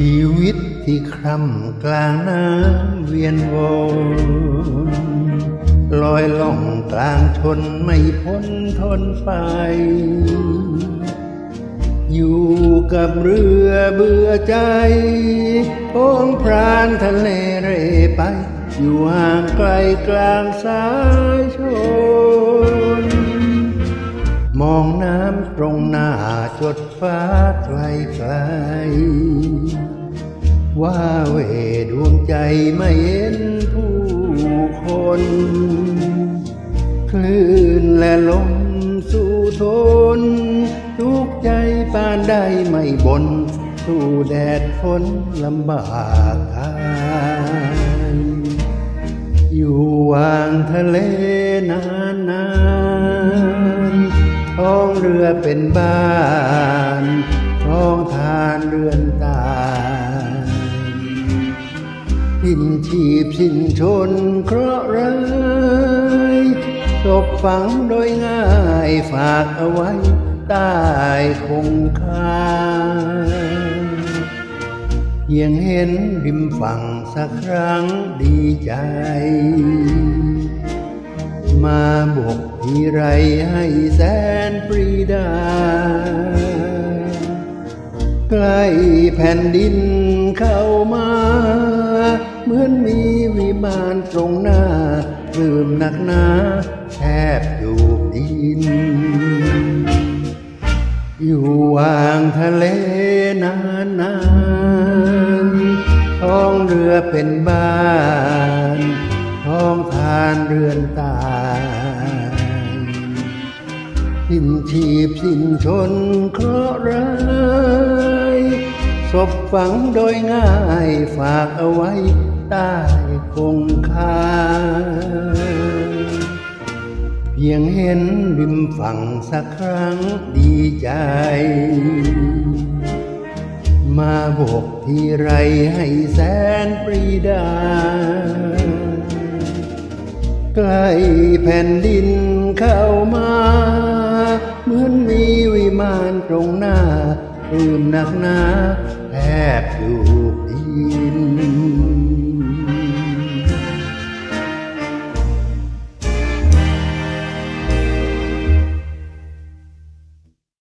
ชีวิตที่ขร่ำกลางน้ำเวียนวนลอยล่องกลางชนไม่พ้นทนไป อยู่กับเรือเบื่อใจพงพรานทะเลเร่ไป อยู่ห่างไกลกลางสายชน มองน้ำตรงหน้าจดฟ้าไกลไกล ว่าเวดวงใจไม่เห็นผู้คน คลื่นและลมสู่ทน ทุกใจปานได้ไม่บน สู่แดดฝนลำบากกายอยู่วางทะเลนานนานๆท้องเรือเป็นบ้าน ชีพสิ้นชนเคราะห์ร้ายศพฝังโดยง่ายฝากเอาไว้ใต้คงคาเพียงเห็นริมฝั่งสักครั้งดีใจ มาบกทีไรให้แสนปรีดา ใกล้แผ่นดินเข้ามาานตรงหน้าลืมหนักหนาแทบอยู่ดิน อยู่วางทะเลนานนานท้องเรือเป็นบ้านท้องทานเรือนตายสิ้นชีพสิ้นชนเคราะห์ร้าย ศพฝังโดยง่ายฝากเอาไว้ใต้คงคา เพียงเห็นริมฝั่งสักครั้งดีใจ มาบกทีไรให้แสนปรีดา ใกล้แผ่นดินเข้ามา เหมือนมีวิมานตรงหน้าลืมหนักหนา บอยู่ดิน